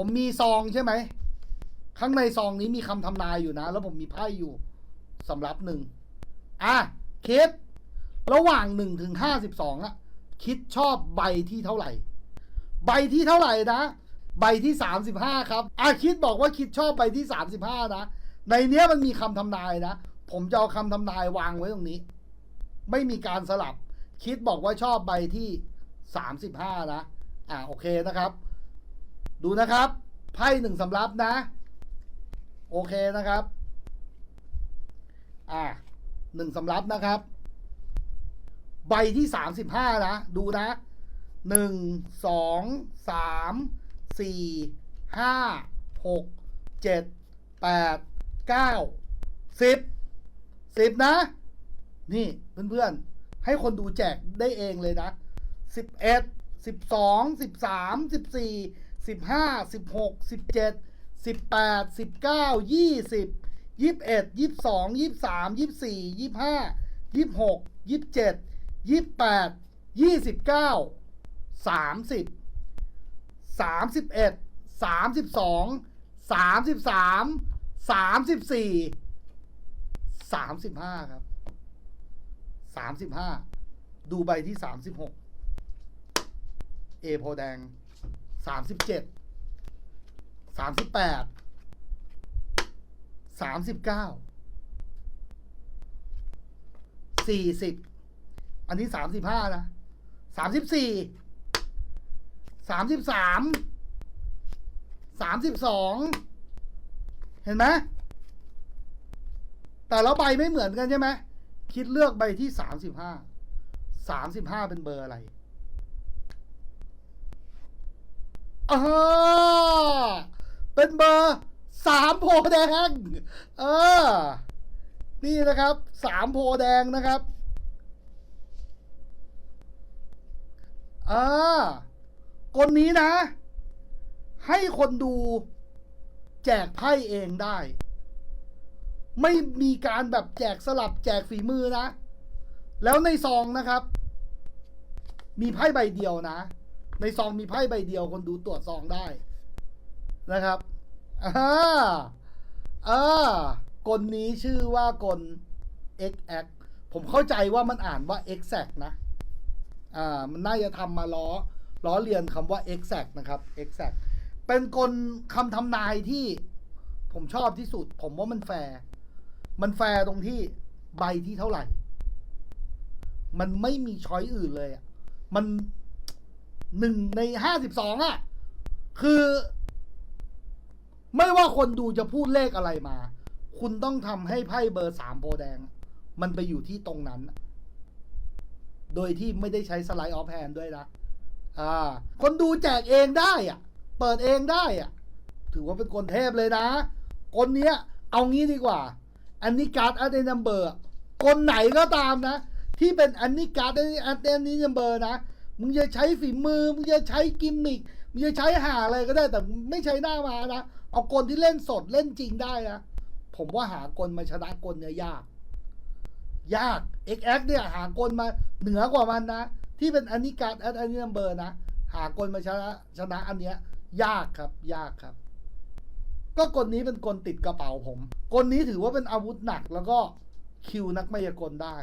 ผมมีซองใช่ไหม ข้างในซองนี้มีคำทำนายอยู่นะ แล้วผมมีไพ่อยู่สำรับหนึ่งอะคิด ระหว่างหนึ่งถึงห้าสิบสองอะคิดชอบใบที่เท่าไหร่ ใบที่เท่าไหร่นะ ใบที่สามสิบห้าครับอาคิดบอกว่าคิดชอบใบที่สามสิบห้านะ ในเนี้ยมันมีคำทำนายนะ ผมจะเอาคำทำนายวางไว้ตรงนี้ ไม่มีการสลับ คิดบอกว่าชอบใบที่สามสิบห้านะ อ่าโอเคนะครับ ดูนะครับไพ่หนึ่งสำรับนะ โอเคนะครับ อ่าหนึ่งสำรับนะครับ ใบที่สามสิบห้านะ ดูนะหนึ่งสองสามสี่ห้าหกเจ็ดแปดเก้าสิบสิบนะ นี่เพื่อนๆ ให้คนดูแจกได้เองเลยนะสิบเอ็ดสิบสองสิบสามสิบสี่ สิบห้าสิบหกสิบเจ็ดสิบแปดสิบเก้ายี่สิบยี่สิบเอ็ดยี่สิบสองยี่สิบสามยี่สิบสี่ยี่สิบห้ายี่สิบหกยี่สิบเจ็ดยี่สิบแปดยี่สิบเก้าสามสิบสามสิบเอ็ดสามสิบสองสามสิบสามสามสิบสี่สามสิบห้าครับสามสิบห้าดูใบที่สามสิบหกเอโพอแดง สามสิบเจ็ดสามสิบแปดสามสิบเก้าสี่สิบอันนี้สามสิบห้านะสามสิบสี่สามสิบสามสามสิบสองเห็นไหมแต่ละใบไม่เหมือนกันใช่ไหมคิดเลือกใบที่สามสิบห้าสามสิบห้าเป็นเบอร์อะไร อ่าเป็นเบอร์สามโพแดง เออ นี่นะครับสามโพแดงนะครับอ่ากลนี้นะ ให้คนดูแจกไพ่เองได้ ไม่มีการแบบแจกสลับแจกฝีมือนะ แล้วในซองนะครับ มีไพ่ใบเดียวนะ ในซองมีไพ่ใบเดียวคนดูตรวจซองได้นะครับอ่าอ่ากลนี้ชื่อว่ากล x x ผมเข้าใจว่ามันอ่านว่า exact นะ อ่า มันน่าจะทำมาล้อ ล้อเลียนคำว่า exact นะครับ exact เป็นกลคำทำนายที่ผมชอบที่สุด ผมว่ามันแฟร์ มันแฟร์ตรงที่ใบที่เท่าไหร่ มันไม่มีช้อยอื่นเลยอะมัน หนึ่งในห้าสิบสองอะ คือ ไม่ว่าคนดูจะพูดเลขอะไรมา คุณต้องทำให้ไพ่เบอร์สามโพแดง มันไปอยู่ที่ตรงนั้น โดยที่ไม่ได้ใช้สไลด์ออฟแฮนด์ด้วยนะอ่า คนดูแจกเองได้อะ เปิดเองได้อะ ถือว่าเป็นคนเทพเลยนะ คนเนี้ย เอางี้ดีกว่า อันนี้การ์ดอันเดนัมเบอร์คนไหนก็ตามนะ ที่เป็นอันนี้การ์ดอันเดนัมเบอร์นะ มึงจะใช้ฝีมือ มึงจะใช้กิมมิคมึงจะใช้หาอะไรก็ได้แต่ไม่ใช้หน้ามานะ เอากลที่เล่นสดเล่นจริงได้นะ ผมว่าหากลมาชนะกลเนี่ยยาก ยาก XX เนี่ยหากลมาเหนือกว่ามันนะ ที่เป็นอันนี้การ์ดอันนี้นัมเบอร์นะ หากลมาชนะชนะอันเนี้ย ยากครับ ยากครับ ก็กลนี้เป็นกลติดกระเป๋าผม กลนี้ถือว่าเป็นอาวุธหนักแล้วก็คิวนักมายากลได้